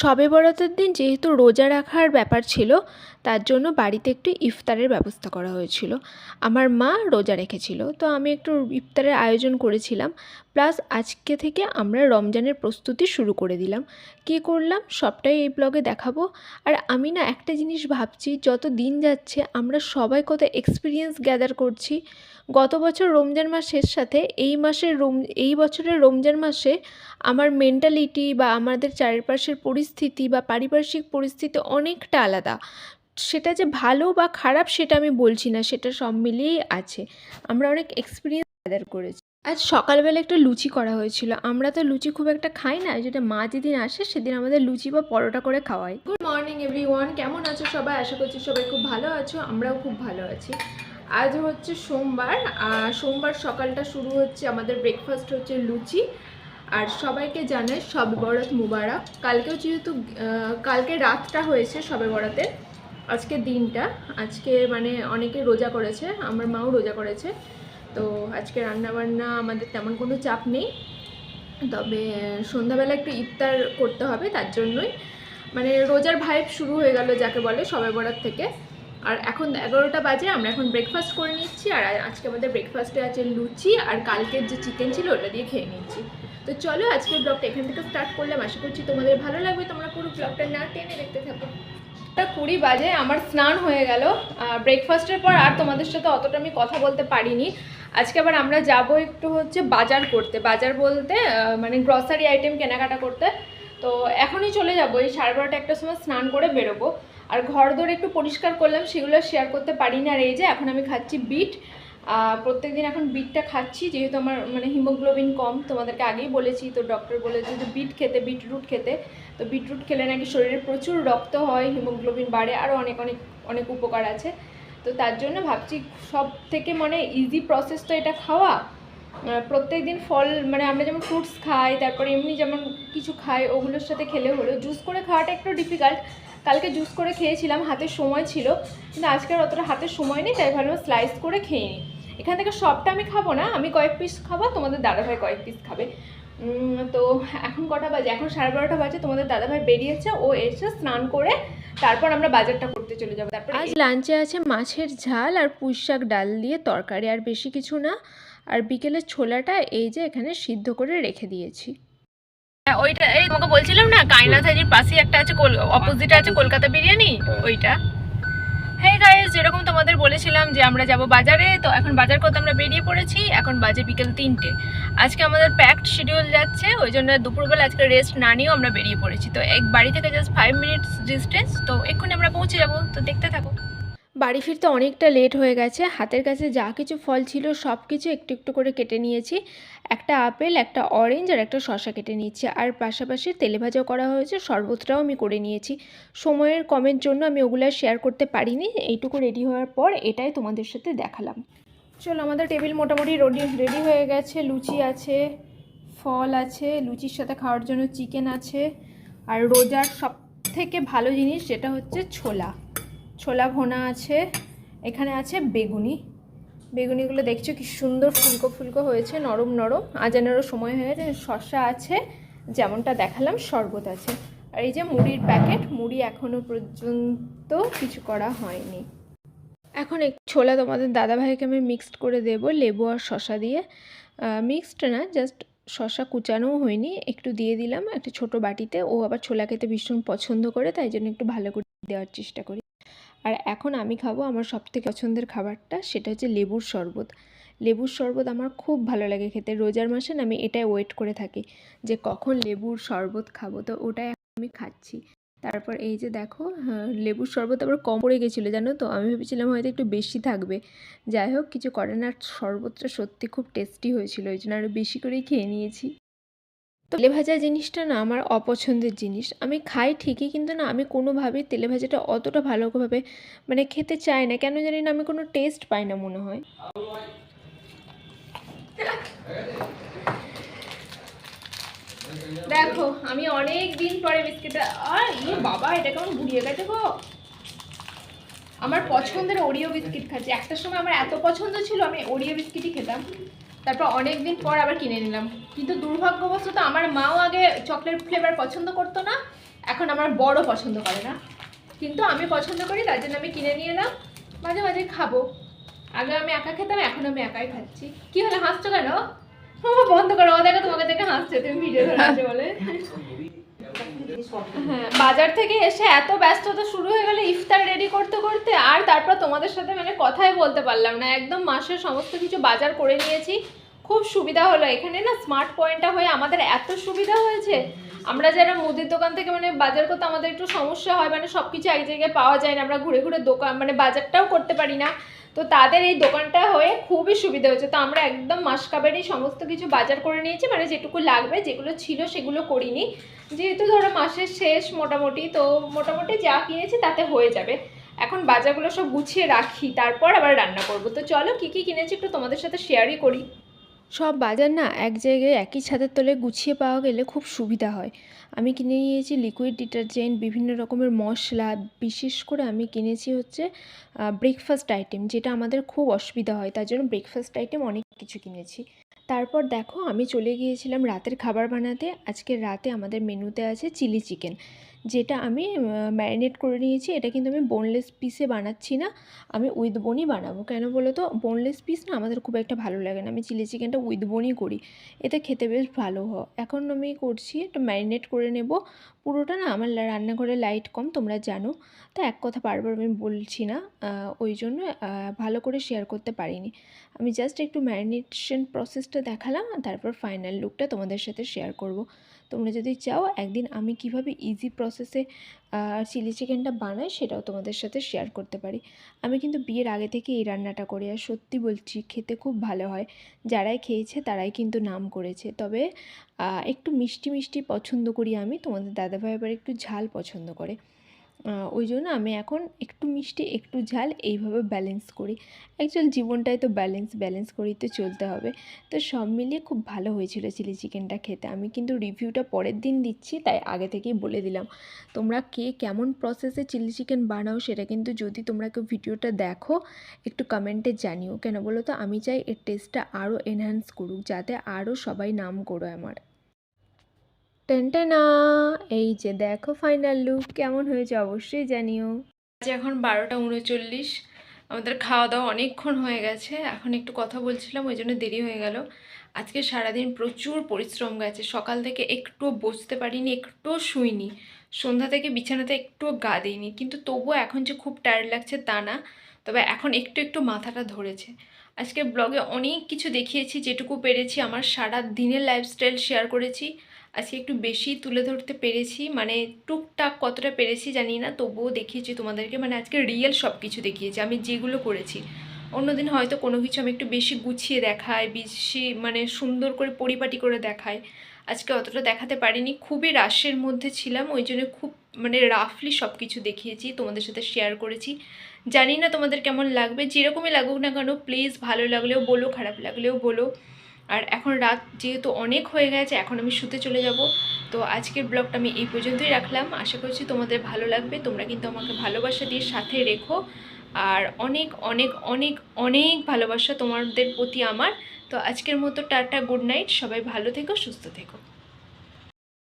শবে বরাতের দিন যেহেতু রোজা রাখার ব্যাপার ছিল, তার জন্য বাড়িতে একটু ইফতারের ব্যবস্থা করা হয়েছিল। আমার মা রোজা রেখেছিল, তো আমি একটু ইফতারের আয়োজন করেছিলাম। প্লাস আজকে থেকে আমরা রমজানের প্রস্তুতি শুরু করে দিলাম। কী করলাম? সবটাই এই ব্লগে দেখাবো। আর আমি না একটা জিনিস ভাবছি, যত দিন যাচ্ছে আমরা সবাই কত এক্সপিরিয়েন্স গ্যাদার করছি। গত বছর রমজান মাসের সাথে এই মাসের রম, এই বছরের রমজান মাসে আমার মেন্টালিটি বা আমাদের চারপাশের পরিস্থিতি বা পারিপার্শ্বিক পরিস্থিতি অনেকটা আলাদা। সেটা যে ভালো বা খারাপ সেটা আমি বলছি না, সেটা সব মিলিয়েই আছে। আমরা অনেক এক্সপিরিয়েন্স গ্যাদার করেছি। আজ সকালবেলা একটা লুচি করা হয়েছিল। আমরা তো লুচি খুব একটা খাই না যেটা মা যেদিন আসে সেদিন আমাদের লুচি বা পরোটা করে খাওয়াই। গুড মর্নিং এভরিওয়ান কেমন আছো সবাই? আশা করছি সবাই খুব ভালো আছো, আমরাও খুব ভালো আছি। আজ হচ্ছে সোমবার আর সোমবার সকালটা শুরু হচ্ছে আমাদের ব্রেকফাস্ট হচ্ছে লুচি। আর সবাইকে জানাই সবে বরাত মুবারক। কালকেও যেহেতু কালকে রাতটা হয়েছে সবে বরাতের, আজকে দিনটা। আজকে মানে অনেকে রোজা করেছে, আমার মাও রোজা করেছে। তো আজকে রান্নাবান্না আমাদের তেমন কোনো চাপ নেই। তবে সন্ধ্যাবেলা একটু ইফতার করতে হবে, তার জন্যই। মানে রোজার ভাইব শুরু হয়ে গেল যাকে বলে সবে বরাত থেকে। আর এখন এগারোটা বাজে, আমরা এখন ব্রেকফাস্ট করে নিচ্ছি। আর আজকে আমাদের ব্রেকফাস্টে আছে লুচি আর কালকের যে চিকেন ছিল, ওটা দিয়ে খেয়ে নিচ্ছি। তো চলো আজকের ব্লগটা এখান থেকে স্টার্ট করলাম। আশা করছি তোমাদের ভালো লাগবে। তোমরা পুরো ব্লগটা না টেনে দেখতে থাকো। কুড়ি বাজে, আমার স্নান হয়ে গেল। ব্রেকফাস্টের পর আর তোমাদের সাথে অতটা আমি কথা বলতে পারিনি। আজকে আবার আমরা যাব একটু হচ্ছে বাজার করতে। বাজার বলতে মানে গ্রসারি আইটেম কেনাকাটা করতে। তো এখনই চলে যাব। এই সাড়ে বারোটা একটা সময় স্নান করে বেরোবো। আর ঘর দোর একটু পরিষ্কার করলাম, সেগুলো শেয়ার করতে পারি না আর এই যে, এখন আমি খাচ্ছি বিট। প্রত্যেক দিন এখন বিটটা খাচ্ছি, যেহেতু আমার মানে হিমোগ্লোবিন কম, তোমাদেরকে আগেই বলেছি, তো ডক্টর বলেছে যে বিট খেতে বিটরুট খেতে, তো বিটরুট খেলে নাকি শরীরে প্রচুর রক্ত হয় হিমোগ্লোবিন বাড়ে আরও অনেক অনেক অনেক উপকার আছে। তো তার জন্য ভাবছি সব থেকে মানে ইজি প্রসেস তো এটা খাওয়া। প্রত্যেক দিন ফল মানে আমরা যেমন ফ্রুটস খাই, তারপরে এমনি যেমন কিছু খাই, ওগুলোর সাথে খেলে হলো জুস করে খাওয়াটা একটু ডিফিকাল্ট কালকে জুস করে খেয়েছিলাম হাতে সময় ছিল কিন্তু আজকে অতটা হাতে সময় নেই তাই ভাবলাম স্লাইস করে খেয়ে নিই। এখান থেকে সবটা আমি খাব না আমি কয়েক পিস খাব তোমাদের দাদাভাই কয়েক পিস খাবে। তো এখন কটা বাজে? এখন সাড়ে বারোটা বাজে তোমাদের দাদাভাই বেরিয়েছে ও এসে স্নান করে তারপর আমরা বাজারটা করতে চলে যাব। তারপর আজ লাঞ্চে আছে মাছের ঝাল আর পুঁই শাক ডাল দিয়ে তরকারি আর বেশি কিছু না। আর বিকেলের ছোলাটা এই যে এখানে সিদ্ধ করে রেখে দিয়েছি। ওইটা এই তোমাকে বলছিলাম না কাইনাথ হাজির পাশেই একটা আছে অপোজিটে আছে কলকাতা বিরিয়ানি ওইটা। হ্যাঁ গাইস যেরকম তোমাদের বলেছিলাম যে আমরা যাব বাজারে তো এখন বাজার করতে আমরা বেরিয়ে পড়েছি এখন বাজে বিকেল তিনটে। আজকে আমাদের প্যাকড শিডিউল যাচ্ছে ওই জন্য দুপুরবেলা আজকে রেস্ট না নিয়েও আমরা বেরিয়ে পড়েছি। তো এক বাড়ি থেকে জাস্ট ফাইভ মিনিটস ডিস্টেন্স তো এক্ষুনি আমরা পৌঁছে যাব তো দেখতে থাকো। বাড়ি ফিরতে অনেকটা লেট হয়ে গেছে। হাতের কাছে যা কিছু ফল ছিল সব কিছু একটু একটু করে কেটে নিয়েছি। একটা আপেল, একটা অরেঞ্জ আর একটা শসা কেটে নিয়েছি। আর পাশাপাশি তেলে ভাজাও করা হয়েছে, শরবতটাও আমি করে নিয়েছি। সময়ের কমের জন্য আমি ওগুলো শেয়ার করতে পারিনি। এইটুকু রেডি হওয়ার পর এটাই তোমাদের সাথে দেখালাম। চলো, আমাদের টেবিল মোটামুটি রেডি রেডি হয়ে গেছে। লুচি আছে, ফল আছে, লুচির সাথে খাওয়ার জন্য চিকেন আছে। আর রোজার সব থেকে ভালো জিনিস যেটা হচ্ছে ছোলা। ছোলা ভোনা আছে, এখানে আছে বেগুনি। বেগুনিগুলো দেখছ কি সুন্দর ফুলকো ফুলকো হয়েছে, নরম নরম। আজানেরও সময় হয়ে গেছে, শসা আছে, যেমনটা দেখালাম, শরবত আছে। আর এই যে মুড়ির প্যাকেট, মুড়ি এখনও পর্যন্ত কিছু করা হয়নি। এখন এক ছোলা তোমাদের দাদাভাইকে আমি মিক্সড করে দেব, লেবু আর শসা দিয়ে। মিক্সড না জাস্ট শসা কুচানোও হয়নি, একটু দিয়ে দিলাম একটা ছোট বাটিতে। ও আবার ছোলা খেতে ভীষণ পছন্দ করে, তাই জন্য একটু ভালো করে দেওয়ার চেষ্টা করি। আর এখন আমি খাব আমার সবথেকে পছন্দের খাবারটা সেটা হচ্ছে লেবুর শরবত। লেবুর শরবত আমার খুব ভালো লাগে খেতে। রোজার মাসে আমি এটাই ওয়েট করে থাকি যে কখন লেবুর শরবত খাব। তো ওটাই আমি খাচ্ছি। তারপর এই যে দেখো হ্যাঁ, লেবুর শরবত আবার কম পড়ে গেছিল জানো তো? আমি ভেবেছিলাম হয়তো একটু বেশি থাকবে। যাই হোক কিছু করে না শরবতটা সত্যি খুব টেস্টি হয়েছিল ওই জন্য আরও বেশি করেই খেয়ে নিয়েছি। তেলে ভাজা জিনিসটা না আমার অপছন্দের জিনিস। আমি খাই ঠিকই কিন্তু না আমি কোনোভাবেই তেলে ভাজাটা অতটা ভালোভাবে মানে খেতে চাই না। কেন জানি না আমি কোনো টেস্ট পাই না মনে হয়। দেখো, আমি অনেক দিন পরে বিস্কিটটা আর ইয়ে বাবা, এটা কেমন ঘুরিয়ে গেছে গো। আমার পছন্দের ওরিও বিস্কিট খাচ্ছি। একটা সময় আমার এত পছন্দ ছিল, আমি ওরিও বিস্কিটই খেতাম। তারপর অনেক দিন পর আবার কিনে নিলাম। কিন্তু দুর্ভাগ্যবশত আমার মাও আগে চকলেট ফ্লেভার পছন্দ করতো না, এখন আমার বড় পছন্দ করে না। কিন্তু আমি পছন্দ করি, তার জন্য আমি কিনে নিয়ে এলাম, মাঝে মাঝে খাব। আগে আমি একা খেতাম, এখন আমি একাই খাচ্ছি। কি হলে, হাসছো কেন? বন্ধ করো দেখো তোমাকে দেখে হাসছে, তুমি ভিডিও বলে। হ্যাঁ বাজার থেকে এসে এত ব্যস্ততা শুরু হয়ে গেল ইফতার রেডি করতে করতে আর তারপর তোমাদের সাথে মানে কথাই বলতে পারলাম না। একদম মাসের সমস্ত কিছু বাজার করে নিয়েছি। খুব সুবিধা হলো। এখানে না স্মার্ট পয়েন্টটা হয়ে আমাদের এত সুবিধা হয়েছে। আমরা যারা মুদির দোকান থেকে মানে বাজার করতে আমাদের একটু সমস্যা হয় মানে সব কিছু এক জায়গায় পাওয়া যায় না। আমরা ঘুরে ঘুরে দোকান মানে বাজারটাও করতে পারি না। তো তাদের এই দোকানটা হয়ে খুবই সুবিধা হয়েছে। তো আমরা একদম মাসকাবারই সমস্ত কিছু বাজার করে নিয়েছি মানে যেটুকু লাগবে, যেগুলো ছিল সেগুলো করিনি। যেহেতু ধরো মাসের শেষ মোটামুটি, তো মোটামুটি যা কিনেছি তাতে হয়ে যাবে। এখন বাজারগুলো সব গুছিয়ে রাখি, তারপর আবার রান্না করব। তো চলো কী কী কিনেছি একটু তোমাদের সাথে শেয়ারই করি। সব বাজার না এক জায়গায় একই ছাদের তলে গুছিয়ে পাওয়া গেলে খুব সুবিধা হয়। আমি কিনে নিয়েছি লিকুইড ডিটারজেন্ট বিভিন্ন রকমের মশলা, বিশেষ করে আমি কিনেছি হচ্ছে ব্রেকফাস্ট আইটেম যেটা আমাদের খুব অসুবিধা হয়, তার জন্য ব্রেকফাস্ট আইটেম অনেক কিছু কিনেছি। তারপর দেখো, আমি চলে গিয়েছিলাম রাতের খাবার বানাতে। আজকে রাতে আমাদের মেনুতে আছে চিলি চিকেন যেটা আমি ম্যারিনেট করে নিয়েছি, এটা কিন্তু আমি বোনলেস পিসে বানাচ্ছি না, আমি উইথ বোনই বানাবো। কেন বলো তো বোনলেস পিস না আমাদের খুব একটা ভালো লাগে না। আমি চিলি চিকেনটা উইথ বোনই করি, এতে খেতে বেশ ভালো হয়। এখন আমি করছি একটা ম্যারিনেট করে নেব। পুরোটা না আমার রান্নাঘরে লাইট কম, তোমরা জানো। তো এক কথা বারবার আমি বলছি না ওই জন্য ভালো করে শেয়ার করতে পারিনি। আমি জাস্ট একটু ম্যারিনেশন প্রসেসটা দেখালাম তারপর ফাইনাল লুকটা তোমাদের সাথে শেয়ার করব। তোমরা যদি চাও একদিন আমি কীভাবে ইজি প্রসেসে চিলি চিকেনটা বানাই সেটাও তোমাদের সাথে শেয়ার করতে পারি। আমি কিন্তু বিয়ের আগে থেকে এই রান্নাটা করি আর সত্যি বলছি খেতে খুব ভালো হয়। যারাই খেয়েছে তারাই কিন্তু নাম করেছে। তবে একটু মিষ্টি মিষ্টি পছন্দ করি আমি, তোমাদের দাদাভাই আবার একটু ঝাল পছন্দ করে। ওই জন্য আমি এখন একটু মিষ্টি, একটু ঝাল এইভাবে ব্যালেন্স করি। অ্যাকচুয়াল জীবনটাই তো ব্যালেন্স ব্যালেন্স করেই তো চলতে হবে। তো সব মিলিয়ে খুব ভালো হয়েছিল চিলি চিকেনটা খেতে। আমি কিন্তু রিভিউটা পরের দিন দিচ্ছি, তাই আগে থেকেই বলে দিলাম। তোমরা কে কেমন প্রসেসে চিলি চিকেন বানাও সেটা কিন্তু যদি তোমরা কেউ ভিডিওটা দেখো, একটু কমেন্টে জানিও। কেন বলো তো? আমি চাই এর টেস্টটা আরও এনহ্যান্স করুক, যাতে আরও সবাই নাম করো আমার। টেনটেনা। এই যে দেখো ফাইনাল লুক কেমন হয়েছে অবশ্যই জানিও। আজ এখন বারোটা উনচল্লিশ, আমাদের খাওয়া দাওয়া অনেকক্ষণ হয়ে গেছে, এখন একটু কথা বলছিলাম, ওই জন্য দেরি হয়ে গেল। আজকে সারাদিন প্রচুর পরিশ্রম গেছে, সকাল থেকে একটুও বসতে পারিনি একটুও শুইনি, সন্ধ্যা থেকে বিছানাতে একটুও গা দিইনি, কিন্তু তবুও এখন যে খুব টায়ার্ড লাগছে তা না, তবে এখন একটু একটু মাথাটা ধরেছে। আজকে ব্লগে অনেক কিছু দেখিয়েছি, যেটুকু পেরেছি, আমার সারা দিনের লাইফস্টাইল শেয়ার করেছি। আজকে একটু বেশি তুলে ধরতে পেরেছি মানে টুকটাক কতটা পেরেছি জানি না, তবুও দেখিয়েছি তোমাদেরকে মানে আজকে রিয়েল সব কিছু দেখিয়েছি, আমি যেগুলো করেছি। অন্যদিন হয়তো কোনো কিছু আমি একটু বেশি গুছিয়ে দেখাই, বেশি মানে সুন্দর করে পরিপাটি করে দেখাই। আজকে অতটা দেখাতে পারিনি, খুবই রাশের মধ্যে ছিলাম, ওই জন্য খুব মানে রাফলি সব কিছু দেখিয়েছি, তোমাদের সাথে শেয়ার করেছি। জানি না তোমাদের কেমন লাগবে, যেরকমই লাগুক না কেন প্লিজ ভালো লাগলেও বলো, খারাপ লাগলেও বলো। আর এখন রাত যেহেতু অনেক হয়ে গেছে, এখন আমি শুতে চলে যাব। তো আজকের ব্লগটা আমি এই পর্যন্তই রাখলাম। আশা করছি তোমাদের ভালো লাগবে। তোমরা কিন্তু আমাকে ভালোবাসা দিয়ে সাথে রেখো। আর অনেক অনেক অনেক অনেক ভালোবাসা তোমাদের প্রতি আমার। তো আজকের মতো টাটা, গুড নাইট। সবাই ভালো থেকো, সুস্থ থেকো।